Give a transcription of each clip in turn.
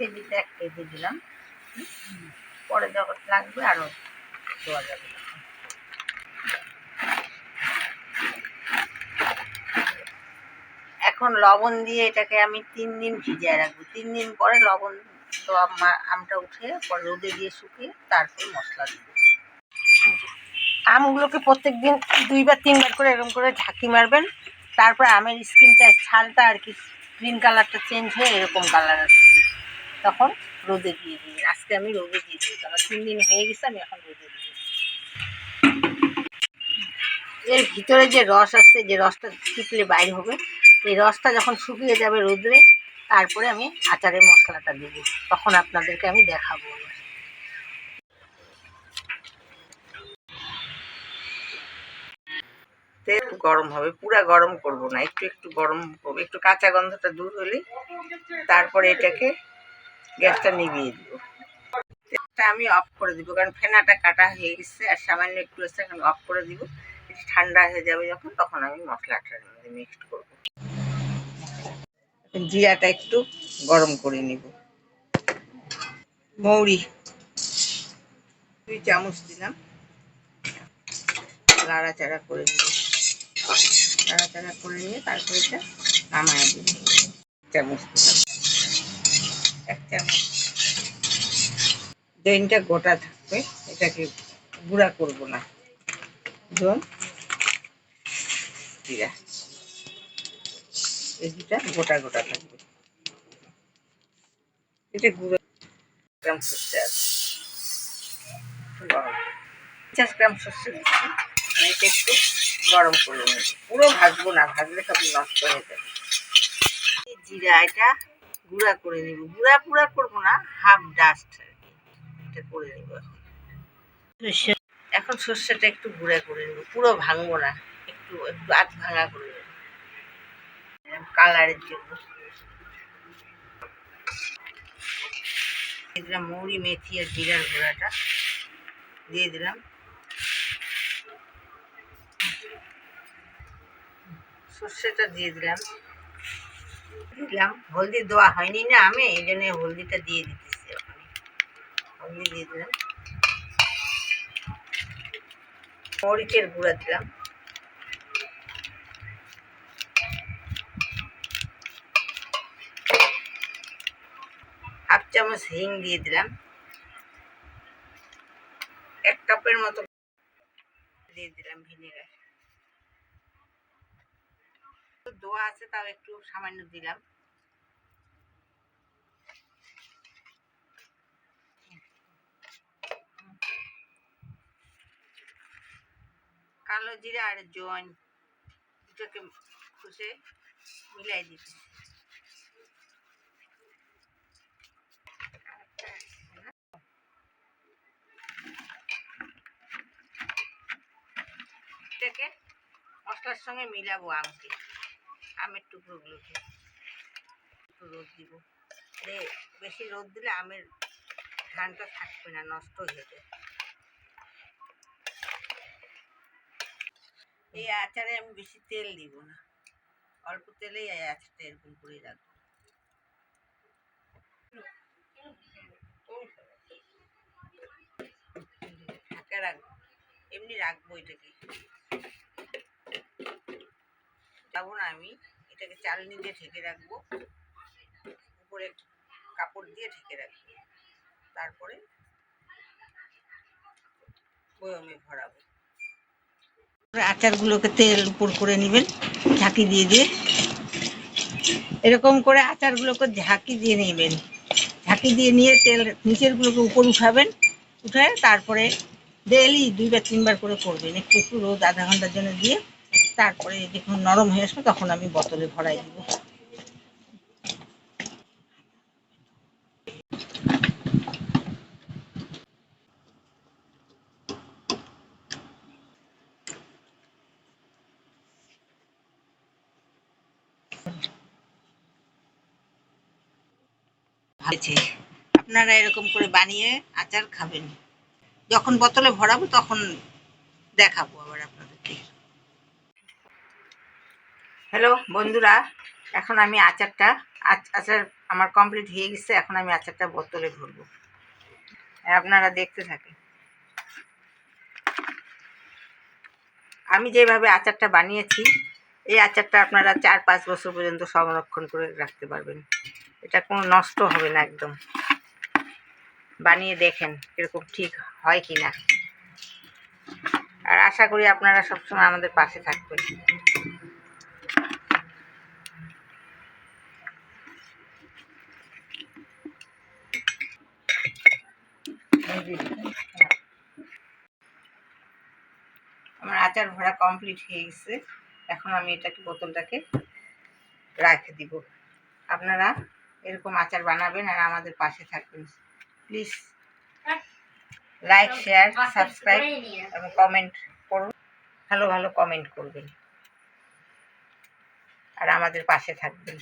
কেজিতে এক কেজি দিলাম। পরে যখন লাগবে আরও দেওয়া যাবে। এখন লবণ দিয়ে এটাকে আমি তিন দিন ভিজিয়ে রাখব। তিন দিন পরে লবণ মা- আমটা উঠে পরে রোদে দিয়ে শুকিয়ে তারপর মশলা দেবো। আমগুলোকে প্রত্যেক দিন দুইবার, তিনবার করে এরকম করে ঝাঁকি মারবেন। তারপরে আমের স্কিনটা, ছালটা আর কি গ্রিন কালারটা চেঞ্জ হয়ে এরকম কালার আসবে। তখন রোদে দিয়ে দিই। আজকে আমি রোদে দিয়ে দিই। আমার তিন দিন হয়ে গেছে, আমি এখন রোদে দিই। এর ভিতরে যে রস আছে, যে রসটা টিপলে বাইর হবে, এই রসটা যখন শুকিয়ে যাবে রোদে, তারপরে আমি আচারের মশলাটা দেব তখন আপনাদেরকে আমি দেখাবো। তেল গরম হবে, পুরা গরম করব না। একটু একটু গরম করব, একটু কাঁচা গন্ধটা দূর হলে তারপরে এটাকে গ্যাসটা নিভিয়ে দিব। তেলটা আমি অফ করে দিব, কারণ ফেনাটা কাটা হয়ে গেছে আর সামান্য একটু আছে আমি অফ করে দিব। এটি ঠান্ডা হয়ে যাবে যখন, তখন আমি মশলাটার মধ্যে মিক্সড করব। জিরাটা একটু গরম করে নিব। মৌরি, দুই চামচ দিলাম। লাড়াচাড়া করে নিব। নাড়াচাড়া করে নিয়ে তারপরে এটা নামায় দিব চামচ দিলাম। এক চামচ দইনটা গোটা থাকবে, এটাকে গুঁড়া করব না। ধরুন জিরা। এই দুটা গোটা গোটা থাকবে। এটা গুঁড়ো গ্রাম সর্ষে আছে পঞ্চাশ গ্রাম সর্ষে দিচ্ছি। এটা একটু গরম করে পুরো ভাজবো না, ভাজলে সব নষ্ট হয়ে যাবে। জিরা, এটা গুঁড়া করে নিব। গুঁড়া পুরা করব না হাফ ডাস্ট আর কি। এটা করে নিব এখন। এখন সর্ষেটা একটু গুঁড়া করে নেব। পুরো ভাঙবো না একটু একটু আধ ভাঙা করে নেব। কালারের জন্য। দিলাম মৌরি মেথি আর জিরার গুঁড়াটা। দিয়ে দিলাম। সর্ষেটা দিয়ে দিলাম। দিলাম। হলদি দেওয়া হয়নি না আমি, এই জন্য হলদিটা দিয়ে দিতেছি ওখানে। হলদি দিয়ে দিলাম। মরিচের গুঁড়া দিলাম। হাফ চামচ হিং দিয়ে দিলাম। এক কাপের মতো দিয়ে দিলাম ভিনেগার। দোয়া আছে, তাও একটু সামান্য দিলাম। কালো জিরা আর জোয়ান দুটোকে খুশে মিলাই দিচ্ছি এটাকে মশলার সঙ্গে মিলাবো আমকে আমের টুকরোগুলোকে একটু রোদ দিব। রে বেশি রোদ দিলে আমের ধানটা থাকবে না, নষ্ট হয়ে যাবে এই আচারে আমি বেশি তেল দিব না। অল্প তেলেই এই আচারটা এরকম করে রাখব। ঢাকা রাখব। এমনি রাখব এটাকে। যাব না আমি। এটাকে চালনি দিয়ে ঢেকে রাখব। উপরে কাপড় দিয়ে ঢেকে রাখব। তারপরে বয়মে ভরাবো। আচারগুলোকে তেল উপর করে নেবেন ঝাঁকি দিয়ে দিয়ে। এরকম করে আচারগুলোকে ঝাঁকি দিয়ে নেবেন। ঝাঁকি দিয়ে নিয়ে তেল নিচেরগুলোকে উপর উঠাবেন। উঠে তারপরে ডেলি দুইবার তিনবার করে করবেন। একটু একটু রোদ আধা ঘণ্টার জন্য দিয়ে তারপরে যখন নরম হয়ে আসবে, তখন আমি বোতলে ভরাই দিব। আপনারা এরকম করে বানিয়ে আচার খাবেন। যখন বোতলে ভরাবো, তখন দেখাবো আবার আপনাদেরকে হ্যালো, বন্ধুরা, এখন আমি আচারটা, আচ- আচার আমার কমপ্লিট হয়ে গেছে, এখন আমি আচারটা বোতলে ভরবো। আর আপনারা দেখতে থাকেন। আমি যেভাবে আচারটা বানিয়েছি, এই আচারটা আপনারা চার পাঁচ বছর পর্যন্ত সংরক্ষণ করে রাখতে পারবেন। এটা কোনো নষ্ট হবে না একদম। বানিয়ে দেখেন এরকম ঠিক হয় কি না আর আশা করি আপনারা সবসময় আমাদের পাশে থাকবেন। আমার আচার ভরা কমপ্লিট হয়ে গেছে। এখন আমি এটাকে বোতলটাকে রাখে দিব। আপনারা এরকম আচার বানাবেন আর আমাদের পাশে থাকবেন। প্লিজ লাইক শেয়ার সাবস্ক্রাইব এবং কমেন্ট করুন। ভালো ভালো কমেন্ট করবেন। আর আমাদের পাশে থাকবেন।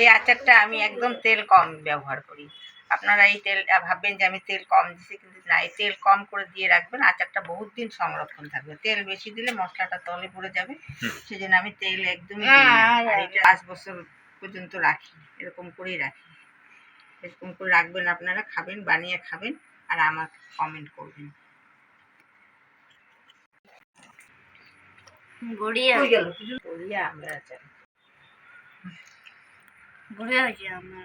এই আচারটা আমি একদম তেল কম ব্যবহার করি। আপনারা এই তেল ভাববেন যে আমি তেল কম দিছি কিন্তু না এই তেল কম করে দিয়ে রাখবেন আচারটা বহুত দিন সংরক্ষণ থাকবে। তেল বেশি দিলে মশলাটা তলে পড়ে যাবে। সেজন্য আমি তেল একদমই দিই না। আর এটা পাঁচ বছর পর্যন্ত রাখি এরকম করেই রাখি। এরকম করে রাখবেন আপনারা খাবেন বানিয়ে খাবেন আর আমার কমেন্ট করবেন। গড়িয়া। করিয়া আমরা আচার গড়িয়া হয়েছে আমরা